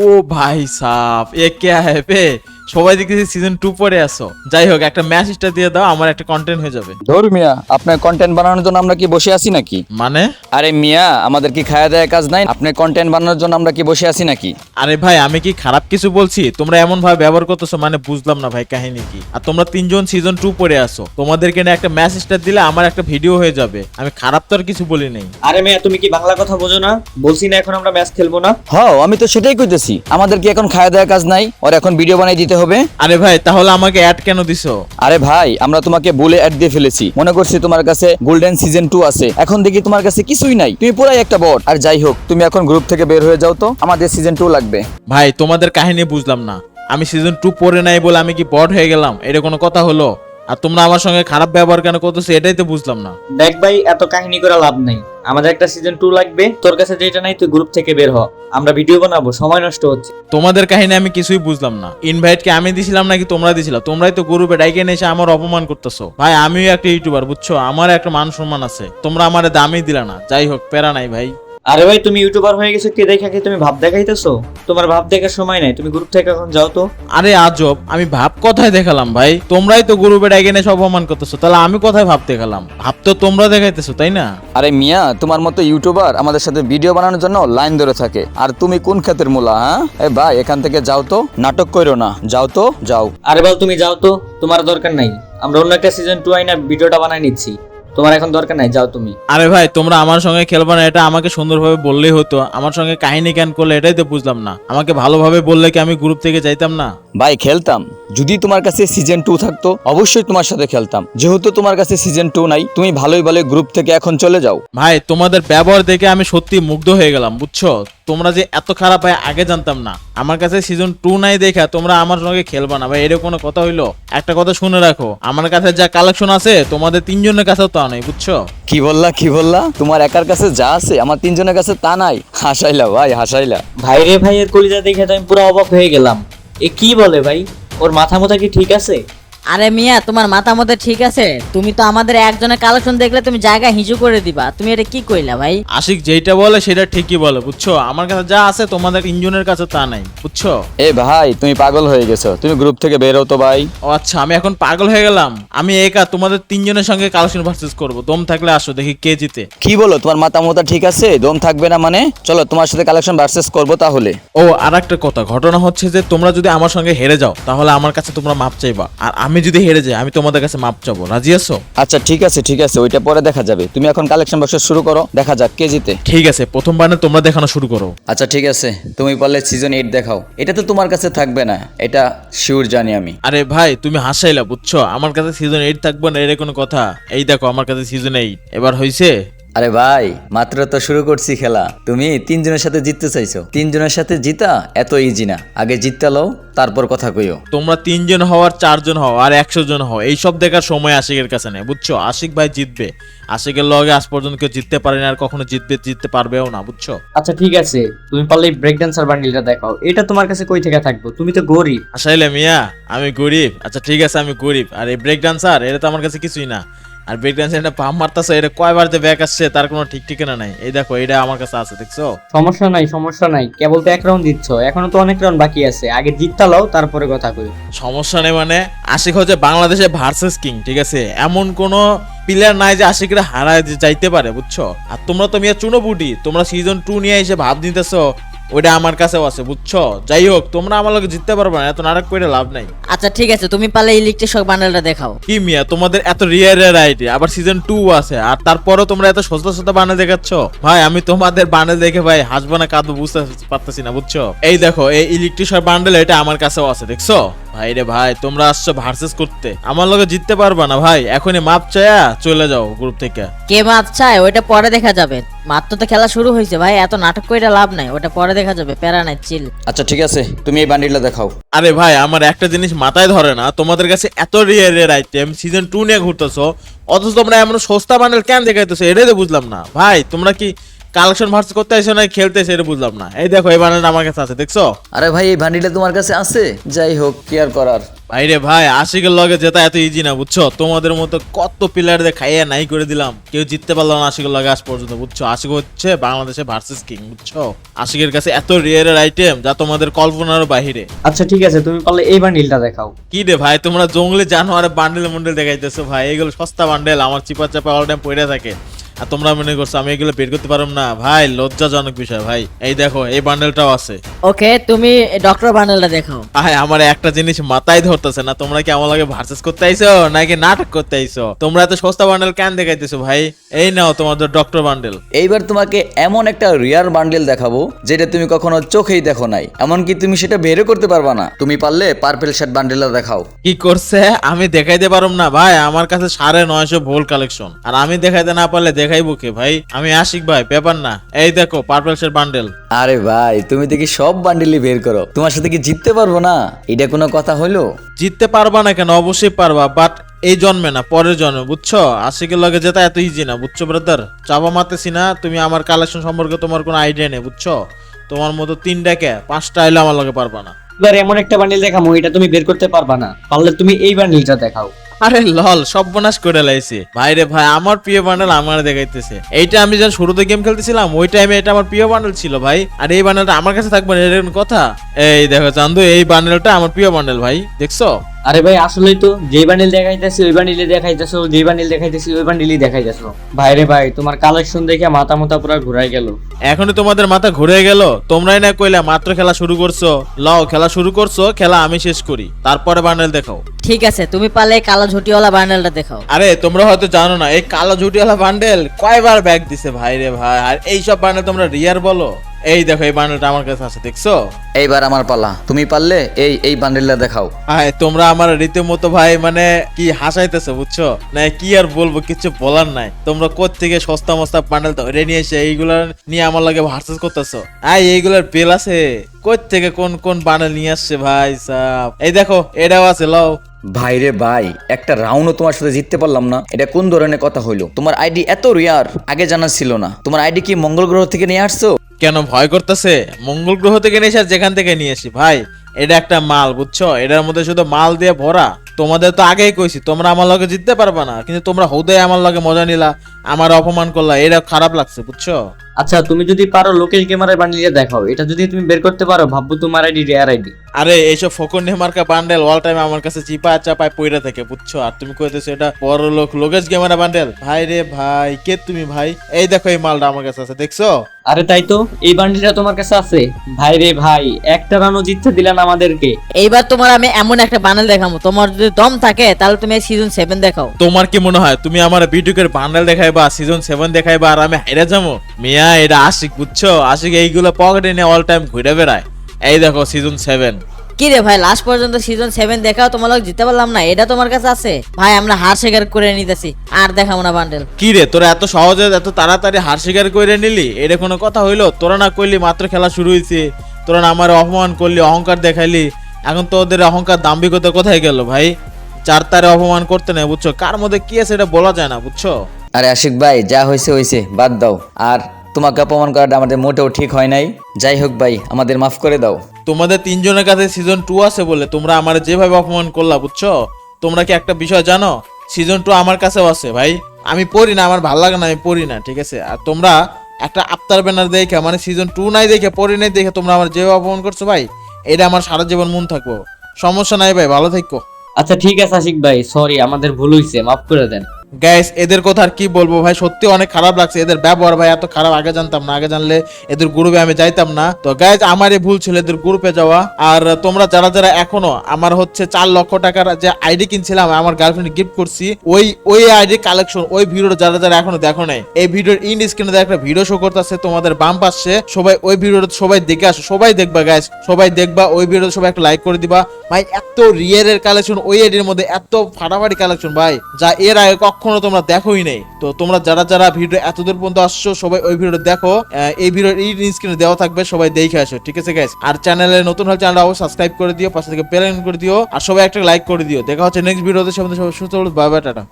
ও ভাই সাপ এ কে হ্যাঁ বে সবাই দেখতেছি সিজন টু পরে আসো যাই হোক একটা ম্যাসেজটা দিয়ে দাও আমার একটা কন্টেন্ট হয়ে যাবে। ধর মিয়া আপনার কন্টেন্ট বানানোর জন্য আমরা কি বসে আছি নাকি? মানে? আরে মিয়া আমাদের কি খায়া দেয়া কাজ নাই? আপনার কন্টেন্ট বানানোর জন্য আমরা কি বসে আছি নাকি? আরে ভাই আমি কি খারাপ কিছু বলছি? তোমরা এমন ভাবে ব্যবহার করতেছো মানে বুঝলাম না ভাই কাহিনী কি। আর তোমরা তিনজন সিজন টু পরে আসো তোমাদেরকে না একটা মেসেজটা দিলে আমার একটা ভিডিও হয়ে যাবে। আমি খারাপ তো আর কিছু বলি নাই। আরে মিয়া তুমি কি বাংলা কথা বোঝো না? বলছি না এখন আমরা ম্যাচ খেলব না। হ আমি তো সেটাই কইতেছি। আমাদের কি এখন খায়া দেয়া কাজ নাই? ওর এখন ভিডিও বানাই দিতে হবে? আরে ভাই তাহলে আমাকে অ্যাড কেন দিছো? আরে ভাই আমরা তোমাকে বলে অ্যাড দিয়ে ফেলেছি। মনে করছি তোমার কাছে গোল্ডেন সিজন টু আছে। এখন দেখি তোমার কাছে কিছুই নাই। তুমি পুরাই একটা বট। আর যাই হোক তুমি এখন গ্রুপ থেকে বের হয়ে যাও তো। আমাদের সিজন টু লাগবে। ভাই তোমাদের কাহিনী বুঝলাম না। আমি সিজন টু পড়ে নাই বলে আমি কি বট হয়ে গেলাম? এটা কোনো কথা হলো? আর তোমরা আমার সঙ্গে খারাপ ব্যবহার কেন করতেছো এটাই তো বুঝলাম না। দেখ ভাই এত কাহিনী করে লাভ নাই। আমাদের একটা সিজন টু লাগবে তোর কাছে যেটা নাই তুই গ্রুপ থেকে বের হ। আমরা ভিডিও বানাবো সময় নষ্ট হচ্ছে। তোমাদের কাহিনী আমি কিছুই বুঝলাম না। ইনভাইট কি আমি দিছিলাম নাকি তোমরা দিছিলা? তোমরাই তো গ্রুপে ডাইকে এসে আমার অপমান করতেছো। ভাই আমিও একটা ইউটিউবার বুঝছ? আমার একটা মান সম্মান আছে। তোমরা আমার দামই দিলা না। যাই হোক প্যারা নাই ভাই। আরে ভাই তুমি ইউটিউবার হয়ে গেছো কে দেখা কি তুমি ভাব দেখাইতেছো? তোমার ভাব দেখার সময় নাই তুমি গ্রুপ থেকে এখন যাও তো। আরে আজব আমি ভাব কোথায় দেখালাম ভাই। তোমরাই তো গ্রুপে ডাইকে এসে অপমান করতেছো তাহলে আমি কোথায় ভাব দেখালাম। ভাব তো তোমরা দেখাইতেছো তাই না? আরে মিয়া তোমার মতো ইউটিউবার আমাদের সাথে ভিডিও বানানোর জন্য লাইন ধরে থাকে। আর তুমি কোন ক্ষেতের মূলা হ্যাঁ? এ ভাই এখান থেকে যাও তো নাটক করো না। যাও তো যাও। আরে বল তুমি যাও তো তোমার দরকার নাই। আমরা অন্য একটা সিজন টু আইনা ভিডিওটা বানাই নিচ্ছি। তোমার এখন দরকার নাই, যাও তুমি। আরে ভাই, তোমরা আমার সঙ্গে খেলবে না, এটা আমাকে সুন্দরভাবে বললেই হতো। আমার সঙ্গে কাহিনী কেন করলে, এটাই তো বুঝলাম না। আমাকে ভালোভাবে বললে কি আমি গ্রুপ থেকে যাইতাম না? ভাই খেলতাম। যদি তোমার কাছে সিজন টু থাকতো অবশ্যই তোমার সাথে খেলতাম। যেহেতু তোমার কাছে সিজন টু নাই তুমি ভালোই ভালোই গ্রুপ থেকে এখন চলে যাও। ভাই তোমাদের ব্যবহার দেখে আমি সত্যি মুগ্ধ হয়ে গেলাম বুঝছ? তোমরা যে এত খারাপ হয় আগে জানতাম না। আমার কাছে সিজন টু নাই দেখা তোমরা আমার সঙ্গে খেলবা না। ভাই এরকম কোনো কথা হইল? একটা কথা শুনে রাখো আমার কাছে যা কালেকশন আছে তোমাদের তিনজনের কাছেও তা নেই বুঝছ? কি বললা কি বললা? তোমার একার কাছে যা আছে আমার তিনজনের কাছে তা নাই। হাসাইলা ভাই হাসাইলা। ভাই রে ভাইয়ের কলিজা দেখে তো আমি পুরো অবাক হয়ে গেলাম। এ কি বলে ভাই? ওর মাথা মোথা কি ঠিক আছে? আরে মিয়া তোমার মাথা মধ্যে ঠিক আছে? তুমি তো আমাদের একজনের কালেকশন দেখলে তুমি জায়গা হিজু করে দিবা। তুমি এটা কি কইলা ভাই? আশিক যেইটা বলে সেটা ঠিকই বলে বুঝছ? আমার কাছে যা আছে তোমাদের তিনজনের কাছে তা নাই বুঝছ? এ ভাই তুমি পাগল হয়ে গেছো। তুমি গ্রুপ থেকে বেরো তো ভাই। ও আচ্ছা আমি এখন পাগল হয়ে গেলাম। আমি একা তোমাদের তিনজনের সঙ্গে কালেকশন ভার্সেস করব। দম থাকলে আসো দেখি কে জিতে। কি বলো তোমার মাথা মোতা ঠিক আছে? দম থাকবে না মানে? চলো তোমার সাথে কালেকশন ভার্সেস করব তাহলে। ও আর একটা কথা। ঘটনা হচ্ছে যে তোমরা যদি আমার সঙ্গে হেরে যাও তাহলে আমার কাছে তোমরা মাপ চাইবা। আর আমি যদি হেরে যাই আমি তোমাদের কাছে মাপ চাবো। রাজি আছো? আচ্ছা ঠিক আছে ঠিক আছে ওইটা পরে দেখা যাবে। তুমি এখন কালেকশন ভার্সেস শুরু করো দেখা যাক কে জিতে। ঠিক আছে প্রথমবার না তোমরা দেখানো শুরু করো। আচ্ছা ঠিক আছে তুমি পারলে সিজন এইট দেখাও। এটা তো তোমার কাছে থাকবে না এটা শিওর জানি আমি। আরে ভাই তুমি হাসাইলা বুঝছ? আমার কাছে সিজন এইট থাকবে না এর কোনো কথা। এই দেখো আমার কাছে সিজন এইট এবার হইছে আরে ভাই মাত্র তো শুরু করছি খেলা। তুমি তিনজনের সাথে জিততে চাইছো। তিনজনের সাথে জিতা এত ইজি না। আগে জিততে লও তারপর কথা কইও। তোমরা তিনজন হওয়ার চারজন হও আর একশো জন হও এইসব দেখার সময় আশিকের কাছে নেই বুঝছ? আশিক ভাই জিতবে। আশিকের লগে আজ পর্যন্ত কেউ জিততে পারেনি আর কখনো জিতবে জিততে পারবেও না বুঝছ? আচ্ছা ঠিক আছে। তুমি পারলে ব্রেক ডান্সার বান্ডিলটা দেখাও। এটা তোমার কাছে কই থেকে থাকব? তুমি তো গরিব। আসাইলে মিয়া আমি গরিব। আচ্ছা ঠিক আছে আমি গরিব। আর এই ব্রেক ডান্সার এটা তো আমার কাছে কিছুই না। আর ব্রেক ডান্সার এটা পাম মারতেছে এটা কয়বার যে ব্যাক আসছে তার কোনো ঠিক ঠিকানা নাই। এই দেখো এটা আমার কাছে আছে দেখছ? সমস্যা নাই সমস্যা নাই। কেবল তো এক রাউন্ড দিচ্ছ এখনও তো অনেক রাউন্ড বাকি আছে। আগে জিতটা লও তারপরে কথা কই। সমস্যা নেই মানে আশিক হচ্ছে বাংলাদেশে ভার্সেস কিং ঠিক আছে? এমন কোনো প্লেয়ার নাই যে আশিকরা হারায় যাইতে পারে বুঝছ? আর তোমরা তো মিয়া চুনোপুটি তোমরা সিজন টু নিয়ে এসে ভাব নিতেছো ওইটা আমার কাছেও আছে বুঝছ? যাই হোক তোমরা আমার লোকে জিততে পারবে না এত নাটক করে লাভ নাই। আচ্ছা ঠিক আছে তুমি পারলে ইলেকট্রিক শক বান্ডেলটা দেখাও। কি মিয়া তোমাদের এত রিয়ার রিয়ার আইডি আবার সিজন টু আছে আর তারপরও তোমরা এত সস্তা সস্তা বানে দেখাচ্ছ? ভাই আমি তোমাদের বানে দেখে ভাই হাসবো না কাঁদবো বুঝতে পারতেছি না বুঝছ? এই দেখো এই ইলেকট্রিক বান্ডেল এটা আমার কাছেও আছে দেখছ? ভাই রে ভাই তোমরা আসছো ভার্সেস করতে। আমার লগে জিততে পারবা না ভাই এখনই মাপ চায়া চলে যাও গ্রুপ থেকে। কে মাপ চায় ওইটা পরে দেখা যাবে। মাত্র তো খেলা শুরু হয়েছে ভাই এত নাটক করে লাভ নাই ওটা পরে দেখা যাবে প্যারা নাই চিল আচ্ছা ঠিক আছে তুমি এই বান্ডিলটা দেখাও। আরে ভাই আমার একটা জিনিস মাথায় ধরে না তোমাদের কাছে এত rare rare item season two নিয়ে ঘুরতেছো অথচ তোমরা এমন সস্তা বান্ডেল কেন দেখাইতেছো এটাই তো বুঝলাম না। ভাই তোমরা কি কালেকশন ভার্স করতে আইসো না খেলতে এটা বুঝলাম না। এই দেখো এই বান্ডেলটা আমার কাছে আছে দেখছ? আরে ভাই এই বান্ডিলটা তোমার কাছে আছে? যাই হোক কি আর করার? ভাইরে ভাই আশিকের লগে যেটা এত ইজি না বুঝছ? তোমাদের মতো কত প্লেয়ারদের খাইয়ে নাই করে দিলাম। কেউ জিততে পারল না আশিকের লগে আজ পর্যন্ত বুঝছ? আশিক হচ্ছে বাংলাদেশে ভার্সেস কিং বুঝছ? আশিকের কাছে এত রিয়ারের আইটেম যা তোমাদের কল্পনারও বাহিরে। আচ্ছা ঠিক আছে তুমি পারলে এই বান্ডিলটা দেখাও। কি রে ভাই তোমরা জঙ্গলে জানোয়ারে বান্ডেল মন্ডেল দেখাইতেছো ভাই এগুলো সস্তা বান্ডেল আমার চিপা চাপা অল টাইম পড়ে থাকে। আর তোমরা মনে করছ আমি এগুলো বের করতে পারব না? ভাই, লজ্জাজনক বিষয়, ভাই। এই দেখো, এই বান্ডেলটাও আছে। ওকে তুমি ডক্টর বান্ডেলটা দেখাও। ভাই আমার একটা জিনিস মাথায় ধরতেছে না তোমরা কি আমার লাগে ভার্সেস করতে আইছো নাকি নাটক করতে আইছো? তোমরা এত সস্তা বান্ডেল কেন দেখাইতেছো ভাই? এই নাও তোমাদের ডক্টর বান্ডেল এইবার তোমাকে এমন একটা রিয়ার বান্ডেল দেখাবো যেটা তুমি কখনো চোখেই দেখো নাই। এমনকি তুমি সেটা বেরও করতে পারবা না। তুমি পারলে পার্পেল শার্ট বান্ডেলটা দেখাও। কি করছে? আমি দেখাইতে পারুম না ভাই আমার কাছে সাড়ে নয়শো ভোল কালেকশন আর আমি দেখাইতে না পারলে দেখাইবো কে ভাই? আমি আশিক ভাই ব্যাপার না। এই দেখো পার্পল শের বান্ডেল আরে ভাই তুমি দেখি সব বান্ডেলই বের করো। তোমার সাথে কি জিততে পারব না? এটা কোনো কথা হলো? জিততে পারবা না কেন? অবশ্যই পারবা বাট এই জন্মে না পরের জন্মে বুঝছ? আশিকের লগে যেটা এত ইজি না বুঝছ ব্রাদার চাপা মারতেছি না তুমি আমার কালেকশন সম্পর্কে তোমার কোনো আইডিয়া নেই বুঝছ? তোমার মতো তিনটাকে পাঁচটা এলে আমার লগে পারবা না। এবার এমন একটা বান্ডিল দেখাবো এটা তুমি বের করতে পারবা না। পারলে তুমি এই বান্ডিলটা দেখাও। আরে লল সব বনাশ করে লাইছে। ভাই রে ভাই, আমার প্রিয় বান্ডেল আমার দেখাইতেছে। এইটা আমি যখন শুরুতে গেম খেলতেছিলাম, ওই টাইমে এটা আমার প্রিয় বান্ডেল ছিল ভাই। আর এই বান্ডেলটা আমার কাছে থাকবে না, এরকম কথা? এই দেখো চান্দু, এই বান্ডেলটা আমার প্রিয় বান্ডেল ভাই, দেখছ? আরে ভাই আসলেই তো যে বান্ডিল দেখাইতেছি ওই বান্ডিলে দেখাইতেছো যে বান্ডিল দেখাইতেছি ওই বান্ডিলই দেখাইতেছো। ভাই রে ভাই তোমার কালেকশন দেখে মাথা মাথা পুরো ঘুরাই গেল। এখনই তোমাদের মাথা ঘুরে গেল? তোমরাই না কইলা মাত্র খেলা শুরু করছ? লও খেলা শুরু করছ খেলা আমি শেষ করি। তারপরে বান্ডেল দেখাও। ঠিক আছে তুমি পারলে এই কালো ঝুটিওয়ালা বান্ডেলটা দেখাও। আরে তোমরা হয়তো জানো না এই কালো ঝুটিওয়ালা বান্ডেল কয়বার ব্যাগ দিছে? ভাই রে ভাই আর এই সব বান্ডেল তোমরা রিয়ার বলো। এই দেখো এই বান্ডেলটা আমার কাছে আছে দেখছ? এইবার আমার পালা। তুমি পারলে এই এই বান্ডেলটা দেখাও। আয় তোমরা আমার রীতিমতো ভাই মানে কি হাসাইতেছো বুঝছ? না কি আর বলব কিছু বলার নাই। তোমরা কোথ থেকে সস্তা মস্তা বান্ডেল ধরে নিয়ে এসে এইগুলা নিয়ে আমার লাগে ভার্সেস করতেছো। আয় এইগুলার বেল আছে। কোথ থেকে কোন কোন বান্ডেল নিয়ে আসছে ভাই সাহ এই দেখো এটাও আছে লও। ভাই রে ভাই একটা রাউন্ডও তোমার সাথে জিততে পারলাম না। এটা কোন ধরনের কথা হইল? তোমার আইডি এত রিয়ার আগে জানা ছিল না। তোমার আইডি কি মঙ্গল গ্রহ থেকে নিয়ে আসছো? কেন ভয় করতেছে? মঙ্গল গ্রহ থেকে নিয়ে আর যেখান থেকে নিয়ে আসি। ভাই, এটা একটা মাল, বুঝছ? এটার মধ্যে শুধু মাল দিয়ে ভরা। তোমাদের তো আগেই কইছি, তোমরা আমার লগে জিততে পারবা না। কিন্তু তোমরা হৌদে আমার লগে মজা নিলা, আমার অপমান করলা, এটা খারাপ লাগছে, বুঝছ? আচ্ছা তুমি যদি পারো, লোকেশ গেমারের বানিয়ে দেখাও। এটা যদি তুমি বের করতে পারো, ভাববো তোমার আইডি রেয়ার আইডি। আরে এইসব ফকর মার্কা বান্ডেল অল টাইম আমার কাছে চিপা চাপায় পইরা থাকে বুঝছ? আর তুমি কইতেছো এটা বড় লোক লোকেশ গেমারা বান্ডেল? ভাই রে ভাই কে তুমি ভাই? এই দেখো এই মালটা আমার কাছে আছে দেখছ? আরে তাই তো এই বান্ডিলটা তোমার কাছে আছে? ভাই রে ভাই একটা রানও জিততে দিলেন আমাদেরকে। এইবার তোমার আমি এমন একটা বান্ডেল দেখাবো তোমার যদি দম থাকে তাহলে তুমি সিজন সেভেন দেখাও। তোমার কি মনে হয় তুমি আমার ভিডিওকে বান্ডেল দেখাইবা সিজন সেভেন দেখাইবা আর আমি হাইরা যাব? মিয়া এটা আশিক বুঝছ? আশিক এইগুলো পকেটে নিয়ে অল টাইম ঘুরে বেড়ায়। এই দেখো সিজন সেভেন কি রে ভাই লাস্ট পর্যন্ত সিজন সেভেন দেখাও তোমার লোক জিতে পারলাম না এটা তোমার কাছে আছে? ভাই আমরা হার স্বীকার করে নিতেছি আর দেখাবো না বান্ডেল কি রে তোরা এত সহজে এত তাড়াতাড়ি হার স্বীকার করে নিলি? এটা কোনো কথা হইল? তোরা না কইলি মাত্র খেলা শুরু হয়েছে তোরা না আমার অপমান করলি অহংকার দেখাইলি। এখন তো ওদের অহংকার দাম্ভিকতা কোথায় গেল ভাই? চার তারে অপমান করতে নেই বুঝছ? কার মধ্যে কি আছে এটা বলা যায় না বুঝছ? আরে আশিক ভাই যা হয়েছে হয়েছে বাদ দাও। আর তোমাকে অপমান করাটা আমাদের মোটেও ঠিক হয় নাই। যাই হোক ভাই আমাদের মাফ করে দাও। তোমাদের তিনজনের কাছে সিজন টু আছে বলে তোমরা আমার যেভাবে অপমান করলা বুঝছ? তোমরা কি একটা বিষয় জানো? সিজন টু আমার কাছেও আছে ভাই। আমি পড়ি না আমার ভালো লাগে না আমি পড়ি না ঠিক আছে? আর তোমরা একটা আফতার ব্যানার দেখে মানে সিজন টু নাই দেখে পড়ি নাই দেখে তোমরা আমার যেভাবে অপমান করছ ভাই এটা আমার সারা জীবন মন থাকব। সমস্যা নাই ভাই ভালো থাকো। আচ্ছা ঠিক আছে আশিক ভাই সরি আমাদের ভুল হয়েছে মাফ করে দেন। গ্যাস এদের কথা আর কি বলব ভাই? সত্যি অনেক খারাপ লাগছে। এদের ব্যবহার ভাই এত খারাপ, আগে জানতাম না। আগে জানলে এদের গ্রুপে আমি যাইতাম না। তো গ্যাস আমারই ভুল ছিল এদের গ্রুপে যাওয়া। আর তোমরা যারা যারা এখনও, আমার হচ্ছে চার লক্ষ টাকার যে আইডি কিনছিলাম, আমার গার্লফ্রেন্ড গিফট করছি, ওই ওই আইডি কালেকশন ওই ভিডিও যারা যারা এখনও দেখো নাই, এই ভিডিওর ইন স্ক্রিনে একটা ভিডিও শো করতেছে, তোমাদের বাম পাশে। সবাই ওই ভিডিওটা সবাই দেখে আসো। সবাই দেখবা গ্যাস সবাই দেখবা, ওই ভিডিওটা সবাই একটা লাইক করে দিবা। ভাই, এত রিয়ারের কালেকশন ওই আইডির মধ্যে এত ফাটাফাটি কালেকশন ভাই, যা এর আগে কখনো তোমরা দেখোই নেই। তো তোমরা যারা যারা ভিডিও এতদূর পর্যন্ত আসছো, সবাই ওই ভিডিও দেখো। এই ভিডিওর এই স্ক্রিনে দেওয়া থাকবে, সবাই দেখে আসো, ঠিক আছে গাইস আর চ্যানেলে নতুন হলে চ্যানেলটা অবশ্যই সাবস্ক্রাইব করে দিও, পাশে থেকে বেল আইকন করে দিও, আর সবাই একটা লাইক করে দিও। দেখা হচ্ছে নেক্সট ভিডিওতে সবাই সুস্থ বাই বাই টাটা।